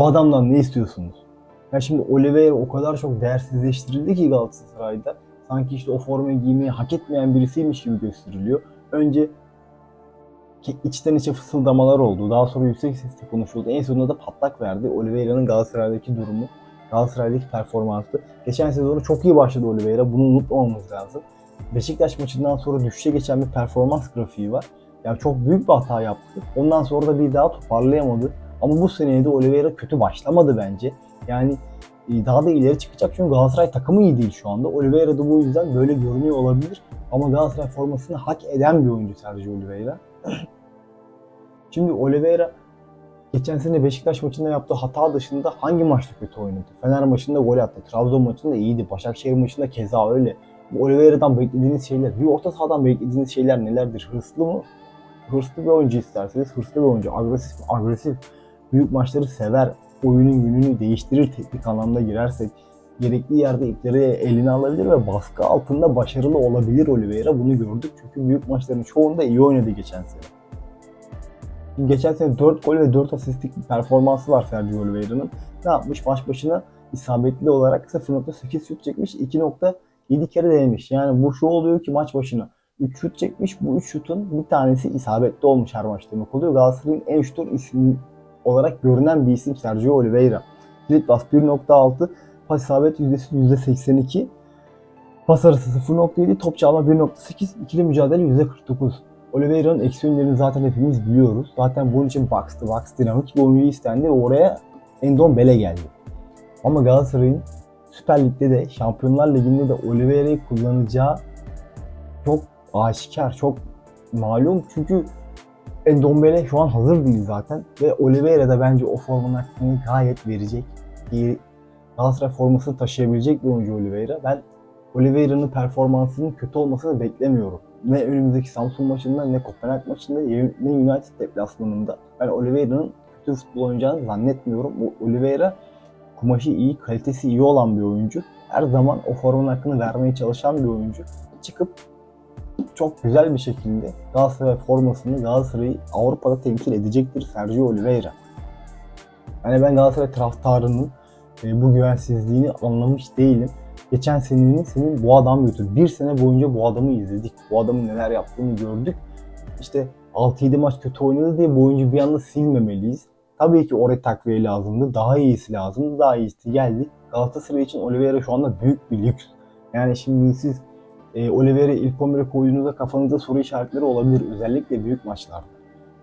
Bu adamdan ne istiyorsunuz? Ya şimdi Oliveira o kadar çok değersizleştirildi ki Galatasaray'da. Sanki işte o formayı giymeyi hak etmeyen birisiymiş gibi gösteriliyor. Önce içten içe fısıldamalar oldu. Daha sonra yüksek sesle konuşuldu. En sonunda da patlak verdi. Oliveira'nın Galatasaray'daki durumu, Galatasaray'daki performansı. Geçen sezonu çok iyi başladı Oliveira. Bunu unutmamamız lazım. Beşiktaş maçından sonra düşüşe geçen bir performans grafiği var. Yani çok büyük bir hata yaptı. Ondan sonra da bir daha toparlayamadı. Ama bu seneye de Oliveira kötü başlamadı bence. Yani e, daha da ileri çıkacak çünkü Galatasaray takımı iyi değil şu anda. Oliveira da bu yüzden böyle görünüyor olabilir. Ama Galatasaray formasını hak eden bir oyuncu Sergio Oliveira. Şimdi Oliveira geçen sene Beşiktaş maçında yaptığı hata dışında hangi maçta kötü oynadı? Fener maçında gol attı. Trabzon maçında iyiydi. Başakşehir maçında keza öyle. Bu Oliveira'dan beklediğiniz şeyler, bir orta sahadan beklediğiniz şeyler nelerdir? Hırslı mı? Hırslı bir oyuncu isterseniz hırslı bir oyuncu. Agresif mi? Agresif. Büyük maçları sever. Oyunun yönünü değiştirir teknik anlamda girersek. Gerekli yerde ipleri eline alabilir ve baskı altında başarılı olabilir Oliveira. Bunu gördük çünkü büyük maçların çoğunda iyi oynadı geçen sene. Geçen sene 4 gol ve 4 asistlik bir performansı var Sergio Oliveira'nın. Ne yapmış? Maç başına isabetli olarak 0.8 şut çekmiş, 2.7 kere denemiş. Yani bu şu oluyor ki maç başına 3 şut çekmiş. Bu 3 şutun bir tanesi isabetli olmuş her maç demek oluyor. Galatasaray'ın en şutur ismi olarak görünen bir isim Sergio Oliveira. Kilit bas 1.6, pas isabet yüzdesi %82, pas arası 0.7, top çalma 1.8, ikili mücadele %49. Oliveira'nın eksi yönlerini zaten hepimiz biliyoruz. Zaten bunun için to box dinamik bir oyuncu istendi ve oraya Endon Bele geldi. Ama Galatasaray'ın Süper Lig'de de Şampiyonlar Ligi'nde de Oliveira'yı kullanacağı çok aşikar, çok malum. Çünkü Endombele şu an hazır değil zaten. Ve Oliveira da bence o formanın hakkını gayet verecek. Bir Galatasaray formasını taşıyabilecek bir oyuncu Oliveira. Ben Oliveira'nın performansının kötü olmasını beklemiyorum. Ne önümüzdeki Samsun maçında, ne Kopenhag maçında, ne United deplasmanında. Ben Oliveira'nın kötü futbol oynayacağını zannetmiyorum. Bu Oliveira kumaşı iyi, kalitesi iyi olan bir oyuncu. Her zaman o formanın hakkını vermeye çalışan bir oyuncu. Çıkıp çok güzel bir şekilde Galatasaray formasını Galatasaray'ı Avrupa'da temsil edecektir Sergio Oliveira. Yani ben Galatasaray taraftarının e, bu güvensizliğini anlamış değilim. Geçen senenin senin bu adam götür. Bir sene boyunca bu adamı izledik. Bu adamın neler yaptığını gördük. İşte 6-7 maç kötü oynadı diye bu oyuncu bir anda silmemeliyiz. Tabii ki oraya takviye lazımdı. Daha iyisi lazımdı. Daha iyisi geldi. Galatasaray için Oliveira şu anda büyük bir lüks. Yani şimdi siz e, Oliveira ilk 11'e koyduğunuzda kafanızda soru işaretleri olabilir. Özellikle büyük maçlarda.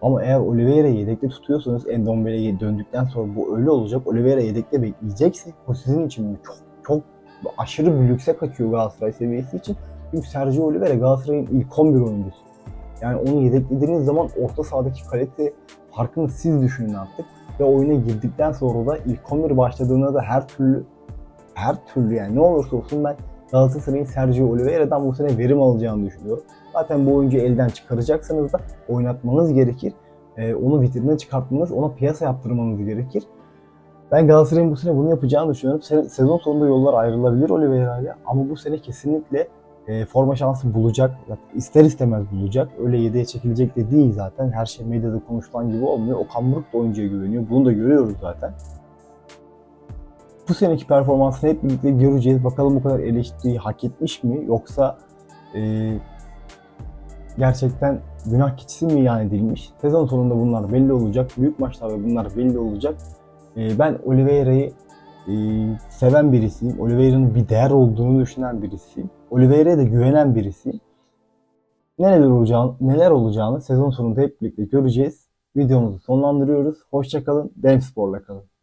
Ama eğer Oliveira'yı yedekte tutuyorsanız Endombele'ye döndükten sonra bu öyle olacak. Oliveira yedekte bekleyecekse bu sizin için çok çok aşırı bir lükse kaçıyor Galatasaray seviyesi için. Çünkü Sergio Oliveira Galatasaray'ın ilk 11 oyuncusu. Yani onu yedeklediğiniz zaman orta sahadaki kalite farkını siz düşünün artık. Ve oyuna girdikten sonra da ilk 11 başladığında da her türlü her türlü yani ne olursa olsun ben Galatasaray'ın Sergio Oliveira'dan bu sene verim alacağını düşünüyorum. Zaten bu oyuncuyu elden çıkaracaksanız da oynatmanız gerekir. Ee, onu vitrine çıkartmanız, ona piyasa yaptırmanız gerekir. Ben Galatasaray'ın bu sene bunu yapacağını düşünüyorum. Se- sezon sonunda yollar ayrılabilir Oliveira ile ama bu sene kesinlikle e, forma şansı bulacak. İster istemez bulacak. Öyle yedeğe çekilecek de değil zaten. Her şey medyada konuşulan gibi olmuyor. Okan Buruk da oyuncuya güveniyor. Bunu da görüyoruz zaten. Bu seneki performansını hep birlikte göreceğiz. Bakalım bu kadar eleştiriyi hak etmiş mi? Yoksa e, gerçekten günah keçisi mi ilan edilmiş? Sezon sonunda bunlar belli olacak. Büyük maçlarda bunlar belli olacak. E, ben Oliveira'yı e, seven birisiyim. Oliveira'nın bir değer olduğunu düşünen birisiyim. Oliveira'ya da güvenen birisiyim. Neler olacağını, neler olacağını sezon sonunda hep birlikte göreceğiz. Videomuzu sonlandırıyoruz. Hoşçakalın. Demspor'la kalın.